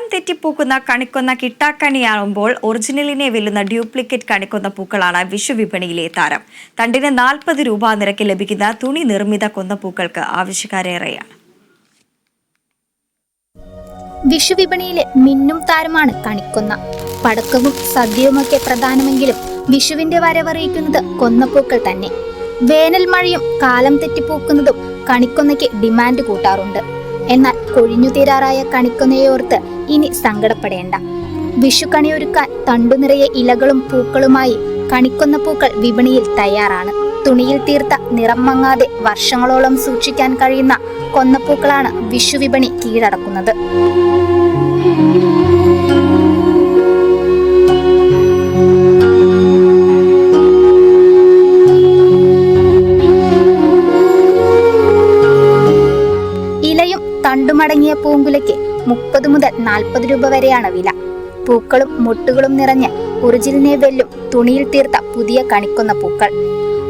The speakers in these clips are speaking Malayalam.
കാലം തെറ്റിപ്പൂക്കുന്ന കണിക്കൊന്ന കിട്ടാക്കണിയാകുമ്പോൾ ഒറിജിനലിനെ വെല്ലുന്ന ഡ്യൂപ്ലിക്കേറ്റ് കണിക്കൊന്ന പൂക്കളാണ് വിഷുവിപണിയിലെ താരം. തണ്ടിന് നാൽപ്പത് രൂപ നിരക്കിൽ ലഭിക്കുന്ന തുണി നിർമ്മിത കൊന്ന പൂക്കൾക്ക് ആവശ്യക്കാരേറെയാണ്. വിഷുവിപണിയിലെ മിന്നും താരമാണ് കണിക്കൊന്ന. പടക്കവും സദ്യയുമൊക്കെ പ്രധാനമെങ്കിലും വിഷുവിന്റെ വരവറിയിക്കുന്നത് കൊന്നപ്പൂക്കൾ തന്നെ. വേനൽ മഴയും കാലം തെറ്റിപ്പൂക്കുന്നതും കണിക്കൊന്നയ്ക്ക് ഡിമാൻഡ് കൂട്ടാറുണ്ട്. എന്നാൽ കൊഴിഞ്ഞു തീരാറായ കണിക്കൊന്നയോർത്ത് ഇനി സങ്കടപ്പെടേണ്ട. വിഷു കണിയൊരുക്കാൻ തണ്ടു നിറയെ ഇലകളും പൂക്കളുമായി കണിക്കുന്ന പൂക്കൾ വിപണിയിൽ തയ്യാറാണ്. തുണിയിൽ തീർത്ത നിറം മങ്ങാതെ വർഷങ്ങളോളം സൂക്ഷിക്കാൻ കഴിയുന്ന കൊന്നപ്പൂക്കളാണ് വിഷു വിപണി കീഴടക്കുന്നത്. തണ്ടുമടങ്ങിയ പൂങ്കുലയ്ക്ക് മുപ്പത് മുതൽ നാൽപ്പത് രൂപ വരെയാണ് വില. പൂക്കളും മുട്ടുകളും നിറഞ്ഞ് ഉറിജിലിനെ വെല്ലും തുണിയിൽ തീർത്ത പുതിയ കണിക്കുന്ന പൂക്കൾ.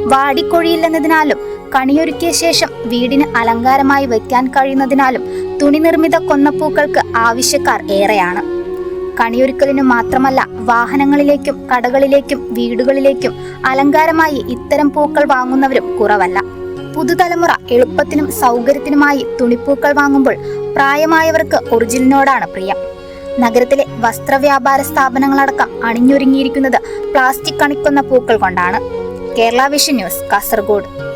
വാടിക്കൊഴിയില്ലെന്നതിനാലും കണിയൊരുക്കിയ ശേഷം വീടിന് അലങ്കാരമായി വയ്ക്കാൻ കഴിയുന്നതിനാലും തുണി നിർമ്മിത കൊന്നപ്പൂക്കൾക്ക് ആവശ്യക്കാർ ഏറെയാണ്. കണിയൊരുക്കലിനു മാത്രമല്ല വാഹനങ്ങളിലേക്കും കടകളിലേക്കും വീടുകളിലേക്കും അലങ്കാരമായി ഇത്തരം പൂക്കൾ വാങ്ങുന്നവരും കുറവല്ല. പുതുതലമുറ എളുപ്പത്തിനും സൗകര്യത്തിനുമായി തുണിപ്പൂക്കൾ വാങ്ങുമ്പോൾ പ്രായമായവർക്ക് ഒറിജിനലിനോടാണ് പ്രിയം. നഗരത്തിലെ വസ്ത്രവ്യാപാര സ്ഥാപനങ്ങളടക്കം അണിഞ്ഞൊരുങ്ങിയിരിക്കുന്നത് പ്ലാസ്റ്റിക് കണിക്കുന്ന പൂക്കൾ കൊണ്ടാണ്. Kerala vision news Kasaragod.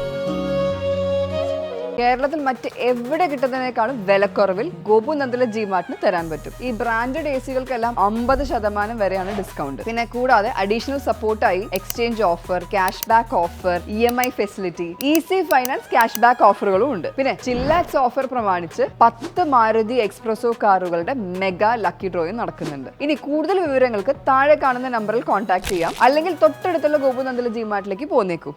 കേരളത്തിൽ മറ്റ് എവിടെ കിട്ടുന്നതിനേക്കാളും വിലക്കുറവിൽ ഗോപു നന്ദല ജി മാർട്ടിന് തരാൻ പറ്റും. ഈ ബ്രാൻഡഡ് എ സികൾക്കെല്ലാം അമ്പത് ശതമാനം വരെയാണ് ഡിസ്കൗണ്ട് പിന്നെ കൂടാതെ additional സപ്പോർട്ടായി exchange offer cash back offer E M I facility easy finance cash back ഓഫറുകളും ഉണ്ട്. പിന്നെ ചില്ലാക്സ് ഓഫർ പ്രമാണിച്ച് പത്ത് മാരുതി എക്സ്പ്രസോ കാറുകളുടെ മെഗാ ലക്കി ഡ്രോയും നടക്കുന്നുണ്ട്. ഇനി കൂടുതൽ വിവരങ്ങൾക്ക് താഴെ കാണുന്ന നമ്പറിൽ കോൺടാക്ട് ചെയ്യാം. അല്ലെങ്കിൽ തൊട്ടടുത്തുള്ള ഗോപു നന്ദല ജി മാർട്ടിലേക്ക് പോന്നേക്കൂ.